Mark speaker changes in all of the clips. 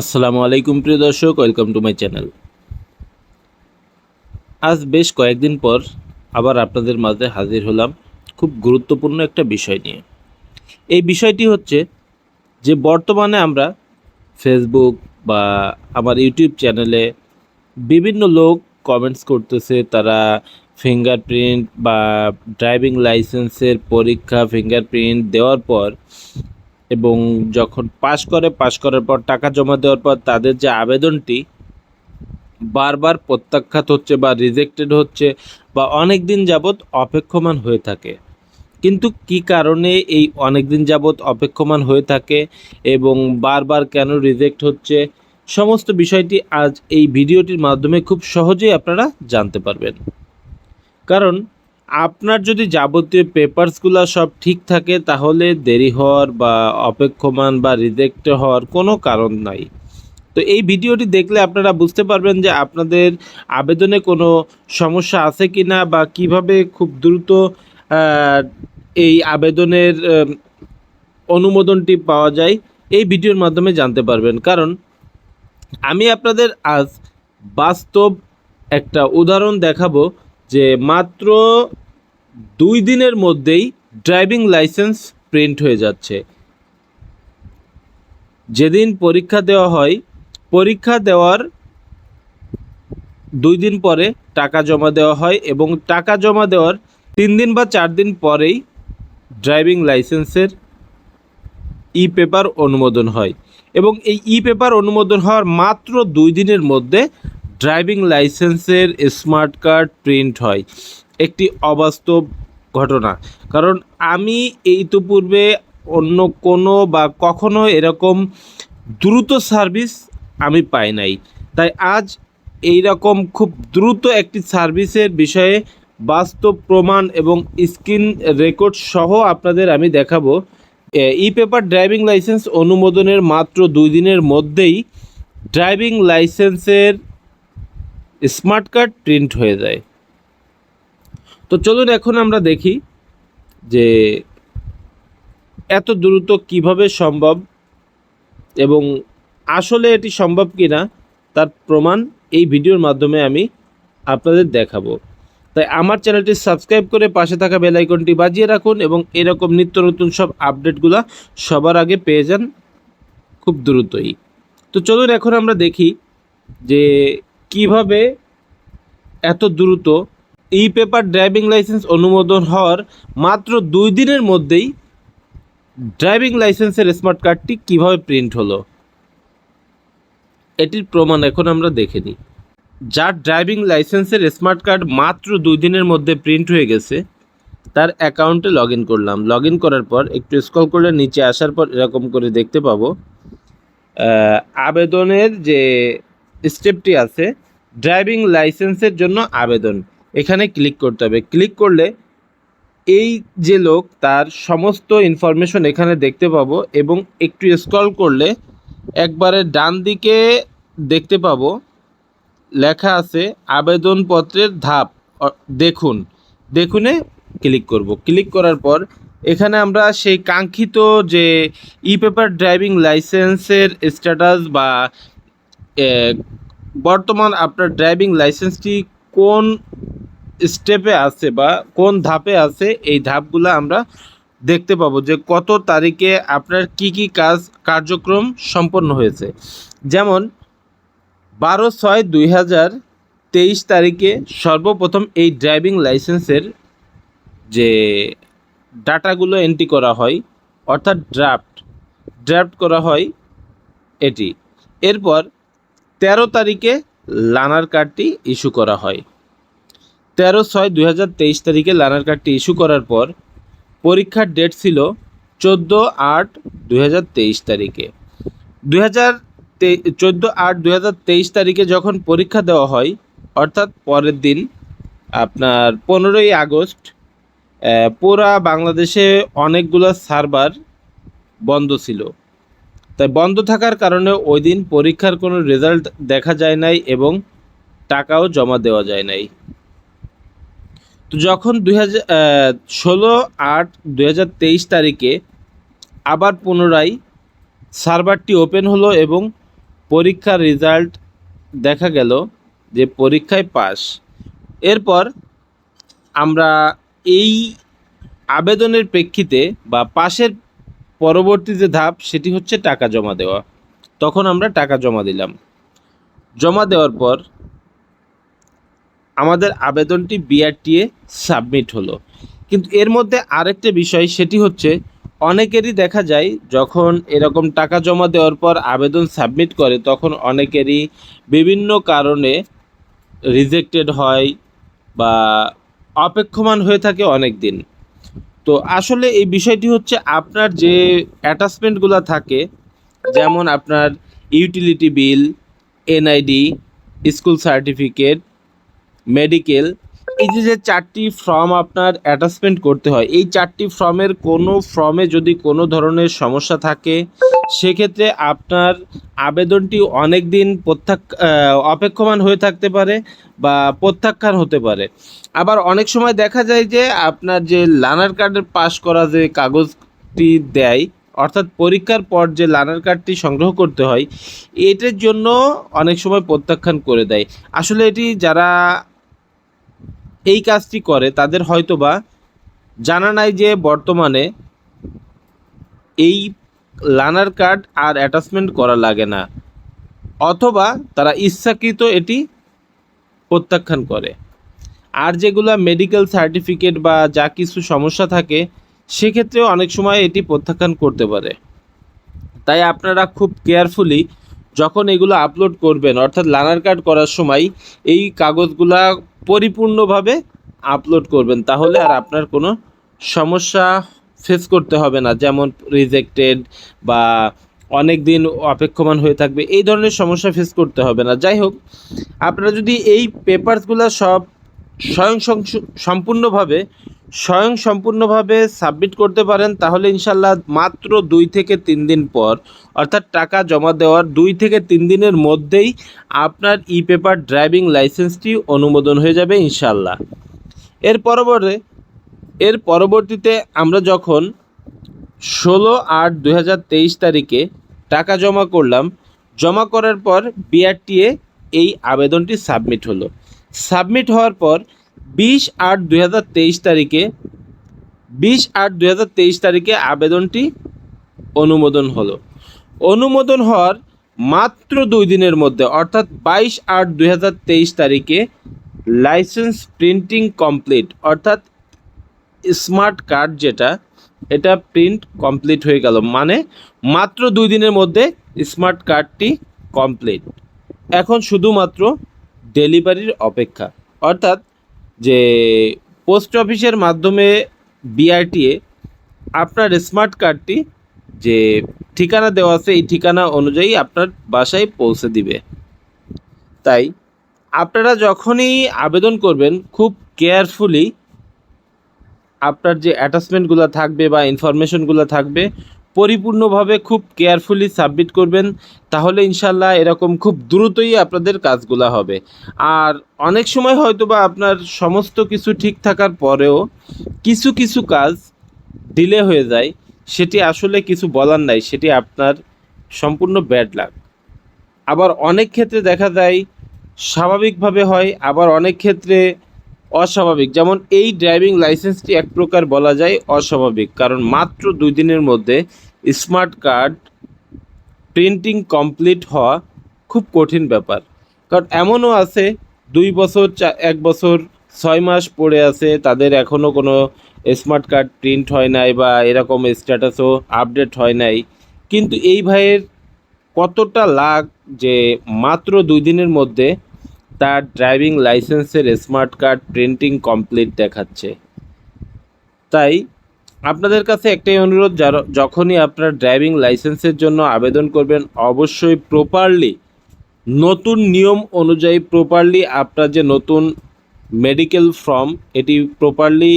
Speaker 1: আসসালামু আলাইকুম, প্রিয় দর্শক, ওয়েলকাম টু মাই চ্যানেল। আজ বেশ কয়েকদিন পর আবার আপনাদের মাঝে হাজির হলাম খুব গুরুত্বপূর্ণ একটা বিষয় নিয়ে। এই বিষয়টি হচ্ছে যে বর্তমানে আমরা ফেসবুক বা আমার ইউটিউব চ্যানেলে বিভিন্ন লোক কমেন্টস করতেছে, তারা ফিঙ্গারপ্রিন্ট বা ড্রাইভিং লাইসেন্সের পরীক্ষা ফিঙ্গারপ্রিন্ট দেওয়ার পর এবং যখন পাশ করে, পাশ করার পর টাকা জমা দেওয়ার পর তাদের যে আবেদনটি বারবার প্রত্যাখ্যাত হচ্ছে বা রিজেক্টেড হচ্ছে বা অনেক দিন যাবৎ অপেক্ষমান হয়ে থাকে। কিন্তু কি কারণে এই অনেক দিন যাবৎ অপেক্ষমান হয়ে থাকে এবং বারবার কেন রিজেক্ট হচ্ছে, সমস্ত বিষয়টি আজ এই ভিডিওটির মাধ্যমে খুব সহজেই আপনারা জানতে পারবেন। কারণ আপনার যদি যাবতীয় পেপারসগুলো সব ঠিক থাকে, তাহলে দেরি হওয়ার বা অপেক্ষমান বা রিজেক্ট হওয়ার কোনো কারণ নাই। তো এই ভিডিওটি দেখলে আপনারা বুঝতে পারবেন যে আপনাদের আবেদনে কোনো সমস্যা আছে কি না বা কীভাবে খুব দ্রুত এই আবেদনের অনুমোদনটি পাওয়া যায়, এই ভিডিওর মাধ্যমে জানতে পারবেন। কারণ আমি আপনাদের আজ বাস্তব একটা উদাহরণ দেখাবো। যে মাত্র দুই দিনের মধ্যেই ড্রাইভিং লাইসেন্স প্রিন্ট হয়ে যাচ্ছে। যেদিন পরীক্ষা দেওয়া হয়, পরীক্ষা দেওয়ার দুই দিন পরে টাকা জমা দেওয়া হয় এবং টাকা জমা দেওয়ার তিন দিন বা চার দিন পরেই ড্রাইভিং লাইসেন্সের ই পেপার অনুমোদন হয়। এবং এই ই পেপার অনুমোদন হওয়ার মাত্র দুই দিনের মধ্যে ড্রাইভিং লাইসেন্সের স্মার্ট কার্ড প্রিন্ট হয়। একটি অবাস্তব ঘটনা। কারণ আমি এই তো পূর্বে অন্য কোনো বা কখনো এরকম দ্রুত সার্ভিস আমি পাই নাই। তাই আজ এই রকম খুব দ্রুত একটি সার্ভিসের বিষয়ে বাস্তব প্রমাণ এবং স্ক্রিন রেকর্ড সহ আপনাদের আমি দেখাবো। ই পেপার ড্রাইভিং লাইসেন্স অনুমোদনের মাত্র দুই দিনের মধ্যেই ড্রাইভিং লাইসেন্সের স্মার্ট কার্ড প্রিন্ট হয়ে যায়। তো চলুন এখন আমরা দেখি যে এত দ্রুত কীভাবে সম্ভব এবং আসলে এটি সম্ভব কিনা তার প্রমাণ এই ভিডিওর মাধ্যমে আমি আপনাদের দেখাবো। তাই আমার চ্যানেলটি সাবস্ক্রাইব করে পাশে থাকা বেল আইকনটি বাজিয়ে রাখুন এবং এরকম নিত্য নতুন সব আপডেটগুলো সবার আগে পেয়ে যান খুব দ্রুতই। তো চলুন এখন আমরা দেখি যে কীভাবে এত দ্রুত ই পেপার ড্রাইভিং লাইসেন্স অনুমোদন হওয়ার মাত্র দুই দিনের মধ্যেই ড্রাইভিং লাইসেন্সের স্মার্ট কার্ডটি কীভাবে প্রিন্ট হলো? এটির প্রমাণ এখন আমরা দেখে নিই। যার ড্রাইভিং লাইসেন্সের স্মার্ট কার্ড মাত্র দুই দিনের মধ্যে প্রিন্ট হয়ে গেছে, তার অ্যাকাউন্টে লগ ইন করলাম। লগ ইন করার পর একটু স্ক্রল করলে নিচে আসার পর এরকম করে দেখতে পাবো। আবেদনের যে স্টেপটি আছে ড্রাইভিং লাইসেন্সের জন্য আবেদন। এখানে ক্লিক করতে হবে। ক্লিক করলে এই যে লোক, তার সমস্ত ইনফরমেশন এখানে দেখতে পাবো এবং একটু স্ক্রল করলে একবারে ডান দিকে দেখতে পাবো। লেখা আছে আবেদনপত্রের ধাপ। দেখুন। দেখুনে ক্লিক করব। ক্লিক করার পর এখানে আমরা সেই কাঙ্ক্ষিত যে ই পেপার ড্রাইভিং লাইসেন্সের স্ট্যাটাস বা বর্তমান আপনার ড্রাইভিং লাইসেন্সটি কোন স্টেপে আছে বা কোন ধাপে আছে, এই ধাপগুলো আমরা দেখতে পাবো যে কত তারিখে আপনার কি কি কাজ, কার্যক্রম সম্পন্ন হয়েছে। যেমন, বারো ছয় দুই হাজার তেইশ তারিখে সর্বপ্রথম এই ড্রাইভিং লাইসেন্সের যে ডাটাগুলো এন্ট্রি করা হয়, অর্থাৎ ড্রাফট ড্রাফট করা হয় এটি। এরপর তেরো তারিখে লানার কার্ডটি ইস্যু করা হয়। তেরো ছয় দুই তারিখে লানার কার্ডটি ইস্যু করার পর পরীক্ষার ডেট ছিল চোদ্দ আট দুই তারিখে। দুই চোদ্দ আট দুই তারিখে যখন পরীক্ষা দেওয়া হয়, অর্থাৎ পরের দিন, আপনার পনেরোই আগস্ট পুরা বাংলাদেশে অনেকগুলো সার্ভার বন্ধ ছিল। তাই বন্ধ থাকার কারণে ওই দিন পরীক্ষার কোনো রেজাল্ট দেখা যায় নাই এবং টাকাও জমা দেওয়া যায় নাই। তো যখন দুই হাজার ষোলো আট দুই তারিখে আবার পুনরায় সার্ভারটি ওপেন হলো এবং পরীক্ষার রেজাল্ট দেখা গেল যে পরীক্ষায় পাস এরপর আমরা এই আবেদনের প্রেক্ষিতে বা পাশের পরবর্তী যে ধাপ, সেটি হচ্ছে টাকা জমা দেওয়া। তখন আমরা টাকা জমা দিলাম। জমা দেওয়ার পর আমাদের আবেদনটি বিআরটিএ সাবমিট হলো। কিন্তু এর মধ্যে আরেকটা বিষয়, সেটি হচ্ছে অনেকেরই দেখা যায়, যখন এরকম টাকা জমা দেওয়ার পর আবেদন সাবমিট করে, তখন অনেকেরই বিভিন্ন কারণে রিজেক্টেড হয় বা অপেক্ষমান হয়ে থাকে অনেক দিন তো আসলে এই বিষয়টি হচ্ছে আপনার যে অ্যাটাচমেন্টগুলো থাকে, যেমন আপনার utility bill NID school certificate medical এই যে যে চারটি ফর্ম আপনার অ্যাটাচমেন্ট করতে হয়, এই চারটি ফর্মের কোনো ফর্মে যদি কোনো ধরনের সমস্যা থাকে, সেক্ষেত্রে আপনার আবেদনটি অনেক দিন প্রত্যাখ অপেক্ষমান হয়ে থাকতে পারে বা প্রত্যাখ্যান হতে পারে। আবার অনেক সময় দেখা যায় যে আপনার যে লার্নার কার্ডের পাস করা যে কাগজটি দেয়, অর্থাৎ পরীক্ষার পর যে লার্নার কার্ডটি সংগ্রহ করতে হয়, এটার জন্য অনেক সময় প্রত্যাখ্যান করে দেয়। আসলে এটি যারা এই কাজটি করে, তাদের হয়তোবা জানা নাই যে বর্তমানে এই লার্নার কার্ড আর অ্যাটাচমেন্ট করা লাগে না, অথবা তারা ইচ্ছাকৃত এটি প্রত্যাখ্যান করে। আর যেগুলো মেডিকেল সার্টিফিকেট বা যা কিছু সমস্যা থাকে, সেক্ষেত্রেও অনেক সময় এটি প্রত্যাখ্যান করতে পারে। তাই আপনারা খুব কেয়ারফুলি যখন এগুলো আপলোড করবেন, অর্থাৎ লার্নার কার্ড করার সময় এই কাগজগুলা পরিপূর্ণভাবে আপলোড করবেন, তাহলে আর আপনার কোনো সমস্যা ফেস করতে হবে না। যেমন রিজেক্টেড বা অনেক দিন অপেক্ষমান হয়ে থাকবে, এই ধরনের সমস্যা ফেস করতে হবে না। যাই হোক, আপনারা যদি এই পেপারসগুলো সব স্বয়ং সম্পূর্ণভাবে স্বয়ং সম্পূর্ণভাবে সাবমিট করতে পারেন, তাহলে ইনশাল্লাহ মাত্র দুই থেকে তিন দিন পর, অর্থাৎ টাকা জমা দেওয়ার দুই থেকে তিন দিনের মধ্যেই আপনার ই পেপার ড্রাইভিং লাইসেন্সটি অনুমোদন হয়ে যাবে ইনশাল্লাহ এর পরবর্তী এর পরবর্তীতে আমরা যখন ষোলো আট দুই তারিখে টাকা জমা করলাম, জমা করার পর বিআরটিএ এই আবেদনটি সাবমিট হলো। সাবমিট হওয়ার পর বিশ আট দুই হাজার তেইশ তারিখে, বিশ আট দুই হাজার তেইশ তারিখে আবেদনটি অনুমোদন হলো। অনুমোদন হওয়ার মাত্র দুই দিনের মধ্যে, অর্থাৎ বাইশ আট দুই হাজার তেইশ তারিখে লাইসেন্স প্রিন্টিং কমপ্লিট, অর্থাৎ স্মার্ট কার্ড যেটা, এটা প্রিন্ট কমপ্লিট হয়ে গেল। মানে মাত্র দুই দিনের মধ্যে স্মার্ট কার্ডটি কমপ্লিট। এখন শুধুমাত্র ডেলিভারির অপেক্ষা। অর্থাৎ যে পোস্ট অফিসের মাধ্যমে বিআরটিএ আপনার স্মার্ট কার্ডটি যে ঠিকানা দেওয়া আছে, এই ঠিকানা অনুযায়ী আপনার বাসায় পৌঁছে দিবে। তাই আপনারা যখনই আবেদন করবেন, খুব কেয়ারফুলি আপনার যে অ্যাটাচমেন্টগুলো থাকবে বা ইনফরমেশনগুলো থাকবে পরিপূর্ণভাবে খুব কেয়ারফুলি সাবমিট করবেন, তাহলে ইনশাল্লাহ এরকম খুব দ্রুতই আপনাদের কাজগুলো হবে। আর অনেক সময় হয়তো বা আপনার সমস্ত কিছু ঠিক থাকার পরেও কিছু কিছু কাজ ডিলে হয়ে যায়, সেটি আসলে কিছু বলার নাই, সেটি আপনার সম্পূর্ণ ব্যাড লাগ আবার অনেক ক্ষেত্রে দেখা যায় স্বাভাবিকভাবে হয়, আবার অনেক ক্ষেত্রে অস্বাভাবিক। যেমন এই ড্রাইভিং লাইসেন্সটি এক প্রকার বলা যায় অস্বাভাবিক, কারণ মাত্র দুই দিনের মধ্যে স্মার্ট কার্ড, প্রিন্টিং কমপ্লিট হওয়া খুব কঠিন ব্যাপার। কারণ এমনও আছে, দুই বছর এক বছর, ছয় মাস পড়ে আছে, তাদের এখনও কোনো স্মার্ট কার্ড প্রিন্ট হয় নাই বা এরকম স্ট্যাটাসও আপডেট হয় নাই। কিন্তু এই ভাইয়ের কতটা লাগ যে মাত্র দুই দিনের মধ্যে তার ড্রাইভিং লাইসেন্সের স্মার্ট কার্ড প্রিন্টিং কমপ্লিট দেখাচ্ছে। তাই আপনাদের কাছে একটাই অনুরোধ যখনই আপনার ড্রাইভিং লাইসেন্সের জন্য আবেদন করবেন, অবশ্যই প্রপারলি নতুন নিয়ম অনুযায়ী প্রপারলি আপনার যে নতুন মেডিকেল ফর্ম এটি প্রপারলি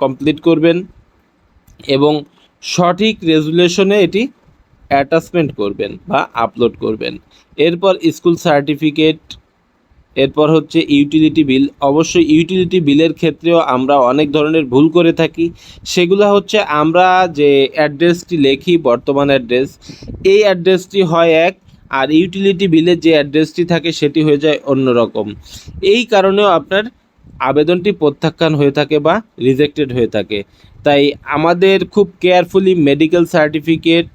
Speaker 1: কমপ্লিট করবেন এবং সঠিক রেজুলেশনে এটি অ্যাটাচমেন্ট করবেন বা আপলোড করবেন। এরপর স্কুল সার্টিফিকেট এরপর হচ্ছে ইউটিলিটি বিল অবশ্যই ইউটিলিটি বিলের ক্ষেত্রেও আমরা অনেক ধরনের ভুল করে থাকি। সেগুলো হচ্ছে আমরা যে অ্যাড্রেসটি লেখি, বর্তমান অ্যাড্রেস এই অ্যাড্রেসটি হয় এক, আর ইউটিলিটি বিলের যে অ্যাড্রেসটি থাকে সেটি হয়ে যায় অন্যরকম এই কারণেও আপনার আবেদনটি প্রত্যাখ্যান হয়ে থাকে বা রিজেক্টেড হয়ে থাকে। তাই আমাদের খুব কেয়ারফুলি মেডিকেল সার্টিফিকেট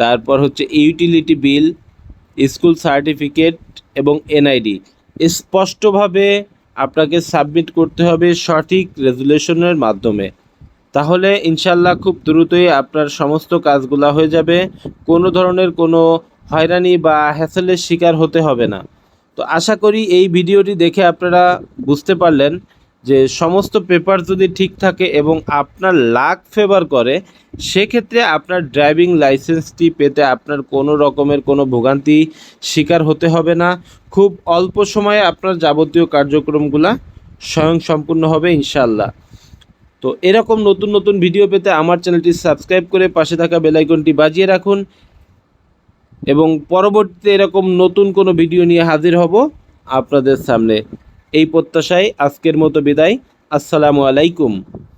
Speaker 1: তারপর হচ্ছে ইউটিলিটি বিল স্কুল সার্টিফিকেট এবং এনআইডি স্পষ্টভাবে আপনাকে সাবমিট করতে হবে সঠিক রেজুলেশনের মাধ্যমে। তাহলে ইনশাল্লাহ খুব দ্রুতই আপনার সমস্ত কাজগুলা হয়ে যাবে। কোনো ধরনের কোনো হয়রানি বা হ্যাসেলের শিকার হতে হবে না। তো আশা করি এই ভিডিওটি দেখে আপনারা বুঝতে পারলেন যে সমস্ত পেপার যদি ঠিক থাকে এবং আপনার লাক ফেভার করে, সেক্ষেত্রে আপনার ড্রাইভিং লাইসেন্সটি পেতে আপনার কোনো রকমের কোনো ভোগান্তি শিকার হতে হবে না। খুব অল্প সময়ে আপনার যাবতীয় কার্যক্রমগুলা স্বয়ং সম্পূর্ণ হবে ইনশাল্লাহ তো এরকম নতুন নতুন ভিডিও পেতে আমার চ্যানেলটি সাবস্ক্রাইব করে পাশে থাকা বেলাইকনটি বাজিয়ে রাখুন এবং পরবর্তীতে এরকম নতুন কোনো ভিডিও নিয়ে হাজির হব আপনাদের সামনে। এই প্রত্যাশায় আজকের মতো বিদায়। আসসালামু আলাইকুম।